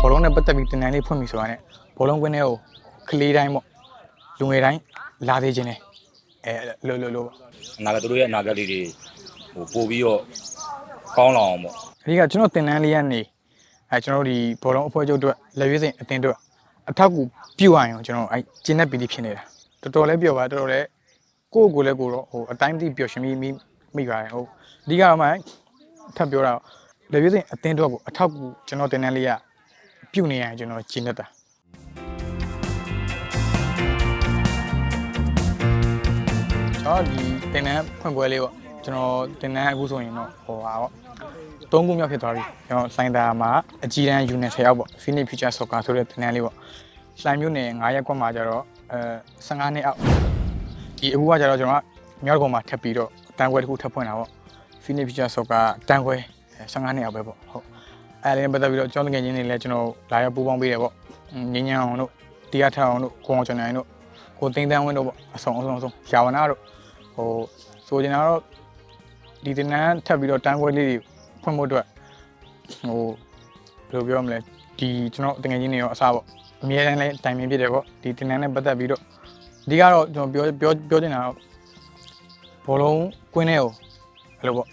ဘောလုံးနဲ့ပတ်သက်ပြီးတင်တန်းလေးဖွင့်ပြီဆိုတာနဲ့ဘောလုံးကွင်းထဲကိုကလေးတိုင်းပေါ့လူငယ်တိုင်းလာသေးခြင်းနဲ့အဲလို့လို့လို့ပေါ့အနာဂတ်သူတို့ရဲ့အနာဂတ်လေးတွေဟိုပို့ပြီးတော့ကောင်းလာအောင်ပေါ့အဓိကကျွန်တော်တင်တန်းလေးကနေအဲကျွန်တော်တို့ဒီဘောလုံးအဖွဲ့ချုပ်အတွက်လက်ရွေးစင်အတင်းအတွက်အထောက်အကူပြုရရင်ကျွန်တော်အဲကျင်းတဲ့ပီတိဖြစ်နေတာတော်တော်လေးပြောပါတော်တော်လေးကိုယ့်ကိုယ်လည်းကိုယ်တော့ဟိုအတိုင်းမသိပျော်ရွှင်မိမိမိပါတယ်ဟုတ်အဓိကတော့မှထပ်ပြောတာလက်ရွေးစင်အတင်းအတွက်ကိုအထောက်အကူကျွန်တော်တင်တန်းလေးက ပြုနေရရင်ကျွန်တော်ကျင်းတတ်တာကျွန်တော်ဒီတင်နန်းဖွင့်ပွဲလေးပေါ့ကျွန်တော်တင်နန်းအခုဆိုရင်တော့ဟိုပါပေါ့သုံးခုမြောက်ဖြစ်သွားပြီကျွန်တော်စိုင်းတာမှာအကြီးတန်း unit 10ရောက်ပေါ့ Phoenix Future Soccer ဆိုတဲ့တင်နန်းလေးပေါ့လှိုင်မြို့နယ်9ရက်ကွက်မှာကျတော့အဲ15နှစ်အောက်ဒီအခုကကျတော့ကျွန်တော်ကမြောက်ကုန်းမှာထပ်ပြီးတော့တန်းခွဲတစ်ခုထပ်ဖွင့်တာပေါ့ Phoenix Future Soccer တန်းခွဲ15နှစ်အောက်ပဲပေါ့ဟုတ် အဲလည်းပတ်သက်ပြီးတော့ကျွန်တော်ငယ်ချင်းတွေလည်းကျွန်တော်လာရောက်ပူးပေါင်းပေးတယ်ပေါ့ငင်းညံအောင်တို့တရားထအောင်တို့ကိုအောင်ကျွန်နိုင်တို့ကိုသိန်းတန်းဝင်းတို့ပေါ့အဆောင်အဆောင်အဆောင်ယာဝနာတို့ဟိုဆိုချင်တာတော့ဒီတင်နန်းထပ်ပြီးတော့တန်းခွဲလေးတွေဖွင့်ဖို့အတွက်ဟိုဘယ်လိုပြောမလဲဒီကျွန်တော်တကယ်ချင်းတွေရောအစားပေါ့အများတိုင်းလည်းတိုင်ပင်ဖြစ်တယ်ပေါ့ဒီတင်နန်းနဲ့ပတ်သက်ပြီးတော့အဓိကတော့ကျွန်တော်ပြောပြောပြောချင်တာတော့ဘောလုံးကွင်းထဲကိုဘယ်လိုပေါ့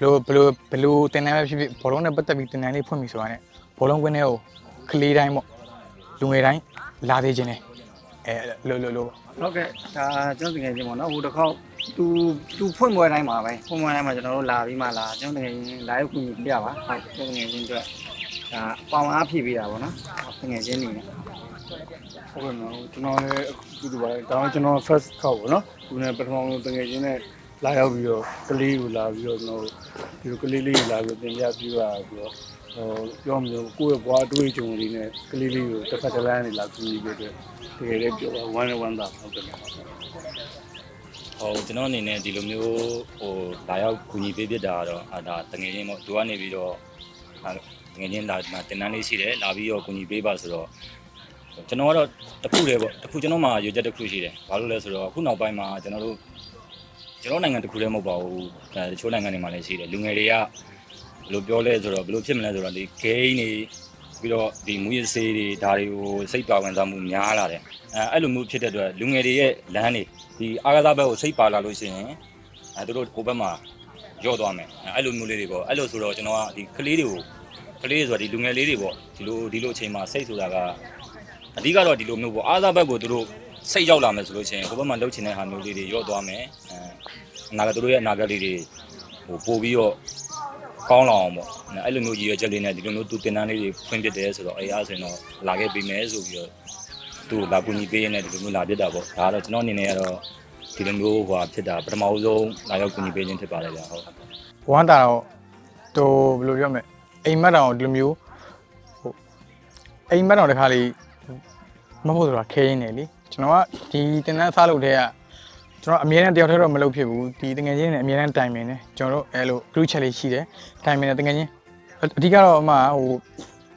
ဘယ်လိုဘယ်လိုဘယ်လိုတင်နန်းပဲဖြစ်ဖြစ်ဘောလုံးနဲ့ပတ်သက်ပြီးတင်နန်းလေးဖွင့်ပြီဆိုတာနဲ့ဘောလုံးကွင်းထဲကိုကလေးတိုင်းပေါ့လူငယ်တိုင်းလာသေးခြင်းနဲ့အဲလို့လို့လို့ပေါ့ဟုတ်ကဲ့ဒါကျွန်တော်တကယ်ချင်းပေါ့နော်ဟိုတစ်ခေါက်သူသူဖွင့်ပွဲတိုင်းမှာပဲဖွင့်ပွဲတိုင်းမှာကျွန်တော်တို့လာပြီးမှလာကျွန်တော်တကယ်ချင်း live ကူညီပြရပါဟုတ်ကျွန်တော်တကယ်ချင်းအတွက်ဒါပေါင်အားဖြည့်ပေးတာပေါ့နော်တကယ်ချင်းနေနဲ့ဟုတ်ကဲ့နော်ကျွန်တော်လည်းအခုဒီပါဒါမှကျွန်တော် first ခေါက်ပေါ့နော်သူနဲ့ပထမဆုံးတကယ်ချင်းနဲ့ လာရောက်ပြီးတော့ကလေးကိုလာပြီးတော့ကျွန်တော်ဒီလိုကလေးလေးကိုလာပြီးတင်ပြပြရပြီးတော့ဟိုပြောမလို့ကိုယ့်ရဲ့ဘွားအတွေ့အကြုံတွေနဲ့ကလေးလေးကိုတစ်ဖက်တစ်လမ်းနေလာပြီးပြီးတော့တကယ်လည်းပြောပါဝမ်းနဲ့ဝမ်းသာဟုတ်ကဲ့နော်ဟိုကျွန်တော်အနေနဲ့ဒီလိုမျိုးဟိုလာရောက်ကူညီပေးဖြစ်တာကတော့အာဒါတငယ်ချင်းပေါ့သူကနေပြီးတော့အာတငယ်ချင်းလာဒီမှာတင်တန်းလေးရှိတယ်လာပြီးတော့ကူညီပေးပါဆိုတော့ကျွန်တော်ကတော့တစ်ခုတည်းပေါ့တစ်ခုကျွန်တော်မှရွေချက်တစ်ခုရှိတယ်ဘာလို့လဲဆိုတော့အခုနောက်ပိုင်းမှာကျွန်တော်တို့ ကျွန်တော်နိုင်ငံတစ်ခုတည်းမဟုတ်ပါဘူးဒါတချို့နိုင်ငံတွေမှာလည်းရှိတယ်လူငယ်တွေကဘယ်လိုပြောလဲဆိုတော့ဘယ်လိုဖြစ်မလဲဆိုတော့ဒီ game တွေပြီးတော့ဒီမူရစေးတွေဒါတွေကိုစိတ်ပါဝင်စားမှုများလာတယ်အဲအဲ့လိုမျိုးဖြစ်တဲ့အတွက်လူငယ်တွေရဲ့လမ်းတွေဒီအားကစားဘက်ကိုစိတ်ပါလာလို့ရှိရင်အဲတို့ကိုယ့်ဘက်မှာရော့သွားမယ်အဲအဲ့လိုမျိုးလေးတွေပေါ့အဲ့လိုဆိုတော့ကျွန်တော်ကဒီကလေးတွေကိုကလေးတွေဆိုတာဒီလူငယ်လေးတွေပေါ့ဒီလိုဒီလိုအချိန်မှာစိတ်ဆိုတာကအဓိကတော့ဒီလိုမျိုးပေါ့အားစားဘက်ကိုတို့ စိတ်ရောက်လာမယ်ဆိုလို့ရှိရင်ကိုယ့်ဘက်မှာလှုပ်ချင်တဲ့ဟာမျိုးလေးတွေရော့သွားမယ်အဲအနာဂတ်တို့ရဲ့အနာဂတ်လေးတွေဟိုပို့ပြီးတော့ကောင်းလာအောင်ပေါ့အဲ့လိုမျိုးကြီးရချက်လေးနဲ့ဒီလိုမျိုးသူတင်တန်းလေးတွေဖွင့်ပြတယ်ဆိုတော့အဲအားဆိုရင်တော့လာခဲ့ပြီမယ်ဆိုပြီးတော့သူ့လာကူညီပေးရတဲ့ဒီလိုမျိုးလာပြတာပေါ့ဒါကတော့ကျွန်တော်အနေနဲ့ကတော့ဒီလိုမျိုးဟိုဖြစ်တာပထမဆုံးလာရောက်ကူညီပေးခြင်းဖြစ်ပါတယ်ဗျဟုတ်ဝမ်းတာတော့တော့ဘယ်လိုပြောမလဲအိမ်မက်တောင်ဒီလိုမျိုးဟိုအိမ်မက်တောင်တစ်ခါလေးမဟုတ်ဆိုတာခဲရင်းနေလေ ကျွန်တော်ကဒီတင်တန်းစားလို့တဲ့ကကျွန်တော်အမြဲတမ်းတယောက်တည်းတော့မလုပ်ဖြစ်ဘူးဒီတငယ်ချင်းနဲ့အမြဲတမ်းတိုင်ပင်နေကျွန်တော်တို့အဲလို group chat လေးရှိတယ်တိုင်ပင်နေတငယ်ချင်းအဓိကတော့အမဟို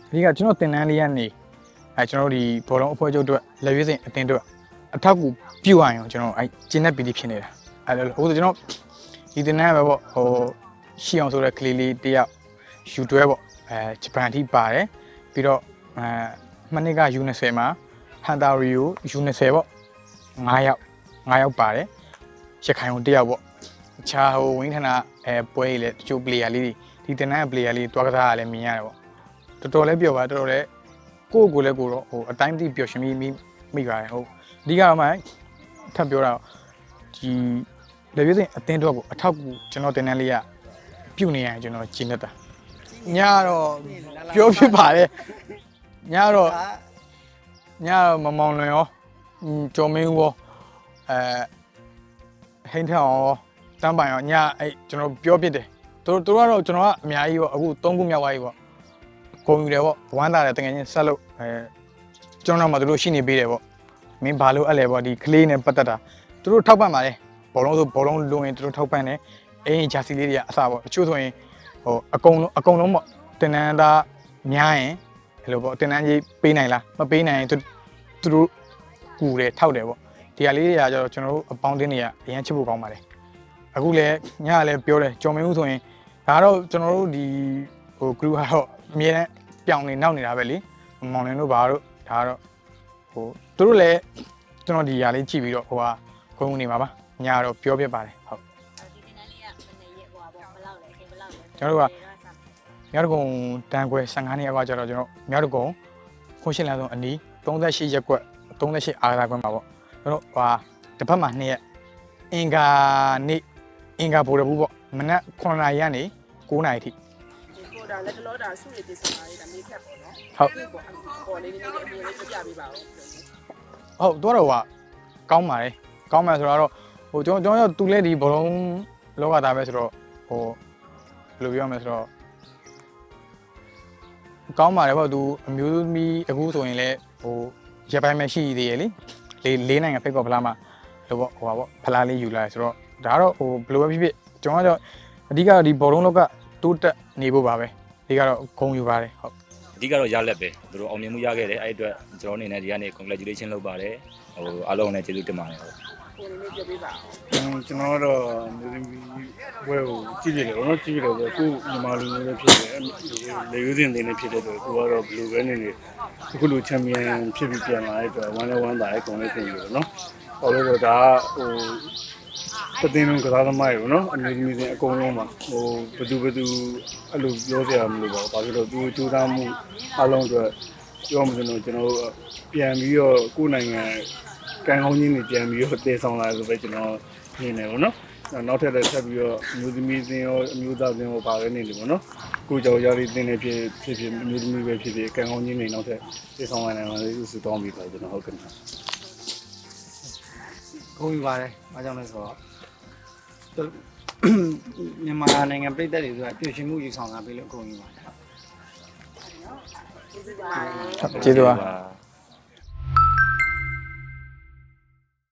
အဓိကကျွန်တော်တင်တန်းလေးကနေအဲကျွန်တော်တို့ဒီဘောလုံးအဖွဲ့ချုပ်အတွက်လက်ရွေးစင်အတင်းအတွက်အထောက်အကူပြုရရင်ကျွန်တော်အဲကျင်းတဲ့ပီတိဖြစ်နေတာအဲလိုဟိုဆိုကျွန်တော်ဒီတင်တန်းပဲပေါ့ဟိုရှိအောင်ဆိုတဲ့ကလေးလေးတယောက်ယူတွဲပေါ့အဲဂျပန်အထိပါတယ်ပြီးတော့အဲမနစ်က U20 မှာ ဟန်တာရီယို U20 ပေါ့9ယောက်9ယောက်ပါတယ်ရခိုင်ုံတယောက်ပေါ့အခြားဟိုဝင်းထနာအဲပွဲကြီးလေတချို့ player လေးတွေဒီတင်တဲ့ player လေးတွားကစားရလဲမြင်ရတယ်ပေါ့တော်တော်လေးပြောပါတော်တော်လေးကိုယ့်ကိုယ်လည်းကိုယ်တော့ဟိုအတိုင်းမသိပျော်ရွှင်မိမိမိပါတယ်ဟုတ်အဓိကတော့မှထပ်ပြောတာဒီလေပြည့်စင်အတင်းတော့ကိုအထောက်ကူကျွန်တော်တင်တဲ့လေးကပြုတ်နေရင်ကျွန်တော်ကျင်းတတ်တာညတော့ပြောဖြစ်ပါတယ်ညတော့ ညတော့မမောင်လွင်ရောอืมကျော်မင်းဦးရောအဲဟိန်းထအောင်ရောတန်းပိုင်ရောညအဲ့ကျွန်တော်ပြောပြတယ်သူတို့သူတို့ကတော့ကျွန်တော်ကအများကြီးပေါ့အခု၃ခုမြောက်သွားပြီပေါ့ဂုံယူတယ်ပေါ့ဝမ်းသာတယ်တကယ်ချင်းဆက်လို့အဲကျွန်တော်တို့မှသူတို့ရှိနေပေးတယ်ပေါ့မင်းဘာလို့အဲ့လဲပေါ့ဒီကလေးနဲ့ပတ်သက်တာသူတို့ထောက်ပံ့ပါတယ်ဘောလုံးဆိုဘောလုံးလုံရင်သူတို့ထောက်ပံ့တယ်အင်းဂျာစီလေးတွေကအစားပေါ့တချို့ဆိုရင်ဟိုအကုန်လုံးအကုန်လုံးပေါ့တင်နန်းသားများရင်ဘယ်လိုပေါ့တင်နန်းကြီးပေးနိုင်လားမပေးနိုင်ရင်သူ သူတို့ကူတယ်ထောက်တယ်ပေါ့ဒီဟာလေးတွေကကျတော့ကျွန်တော်တို့အပေါင်းအသင်းတွေကအရင်ချစ်ဖို့ကောင်းပါတယ်အခုလည်းညကလည်းပြောတယ်ကြော်မင်းဦးဆိုရင်ဒါကတော့ကျွန်တော်တို့ဒီဟို group ကတော့အမြဲတမ်းပြောင်နေနောက်နေတာပဲလေမောင်လင်းတို့ဘာတို့ဒါကတော့ဟိုသူတို့လည်းကျွန်တော်ဒီຢာလေးကြည့်ပြီးတော့ဟိုဟာခုံနေမှာပါညာတော့ပြောပြပါတယ်ဟုတ်ဒီတင်တန်းလေးကမနေရက်ဟွာပေါ့ဘယ်လောက်လဲအချိန်ဘယ်လောက်လဲကျွန်တော်တို့ကမြောက်တကုံတန်ခွဲ15နှစ်အကွာကျတော့ကျွန်တော်မြောက်တကုံခွန်ရှင်းလန်းဆုံးအနီး 38ရက်ကွက်38အာသာကွက်မှာပေါ့ကျွန်တော်ဟာတစ်ဖက်မှာ2ရက်အင်္ဂါနေ့အင်္ဂါဗိုလ်တဘူးပေါ့မနက်9နာရီကနေ9နာရီထိဟိုဒါလက်တလောဒါစုလေးပြင်ဆင်ပါလေဒါမေးဖြတ်ပေါ့နော်ဟုတ်ပေါ့ပေါ်လေးလေးလေးအမြင်လေးပြပြပေးပါဦးဟုတ်တော့တော့ကကောင်းပါတယ်ကောင်းမှဆိုတော့ဟိုကျွန်တော်ကျွန်တော်သူလည်းဒီဘလုံးလောကသားပဲဆိုတော့ဟိုဘယ်လိုပြောမလဲဆိုတော့ ကောင်းပါတယ်ပေါ့သူအမျိုးသမီးအခုဆိုရင်လည်းဟိုရပိုင်းမဲ့ရှိသေးရလေလေးလေးနိုင်ငံဖိတ်ကောဖလားမှာလို့ပေါ့ဟိုပါပေါ့ဖလားလေးယူလာဆိုတော့ဒါကတော့ဟိုဘယ်လိုပဲဖြစ်ဖြစ်ကျွန်တော်ကတော့အဓိကတော့ဒီဘောလုံးလောကတိုးတက်နေဖို့ပါပဲဒီကတော့ဂုံယူပါတယ်ဟုတ်အဓိကတော့ရလက်ပဲသူတို့အောင်မြင်မှုရခဲ့တယ်အဲ့အတွက်ကျွန်တော်အနေနဲ့ဒီကနေ congratulation လုပ်ပါတယ်ဟိုအားလုံးလည်းကျေးဇူးတင်ပါတယ်ဟုတ် ကိုလေးလေးပြပေးပါဦးကျွန်တော်ကတော့မျိုးသမီးဘွဲကိုကြည့်ကြတယ်ဗောနော်ကြည့်ကြတယ်ဆိုခုမြန်မာလူမျိုးလည်းဖြစ်တယ်လေယူးစင်တွေနဲ့ဖြစ်တဲ့အတွက်ကိုကတော့ဘလူးပဲနေနေအခုလိုချန်ပီယံဖြစ်ပြီးပြန်လာတဲ့အတွက်ဝမ်းလည်းဝမ်းသာရဲ့ကုန်လေးပြင်ပြီးတော့နော်ဟောလို့ဆိုဒါဟိုတသိန်းလုံးကစားသမားရေဗောနော်အမျိုးသမီးတွေအကုန်လုံးမှာဟိုဘယ်သူဘယ်သူအဲ့လိုပြောစရာမလိုပါဘူးဘာဖြစ်လို့သူကြိုးစားမှုအလုံးအတွက်ပြောမှဆိုတော့ကျွန်တော်တို့ပြန်ပြီးတော့ကိုယ်နိုင်ငံ ကံကောင်းခြင်းတွေပြန်ပြီးတော့တည်ဆောင်လာဆိုပဲကျွန်တော်မြင်နေပါတော့။နောက်ထပ်လည်းဆက်ပြီးတော့အမျိုးသမီးသင်းရောအမျိုးသားသင်းရောပါရနေတယ်ပေါ့နော်။ကိုကြောင်ရည်သင်းနေဖြစ်ဖြစ်ဖြစ်အမျိုးသမီးပဲဖြစ်ဖြစ်ကံကောင်းခြင်းတွေနောက်ထပ်တည်ဆောင်လာနိုင်ပါလေစုတောင်းပြီးပါကျွန်တော်ဟုတ်ကဲ့။ဂုဏ်ယူပါတယ်။အားကြောင့်လဲဆိုတော့သူမြန်မာနိုင်ငံပြည်သက်တွေဆိုတာပြည့်ရှင်မှုယူဆောင်တာပြီးလို့ဂုဏ်ယူပါတယ်ကျေးဇူးပါတယ်ဟုတ်ကျေးဇူးပါပါ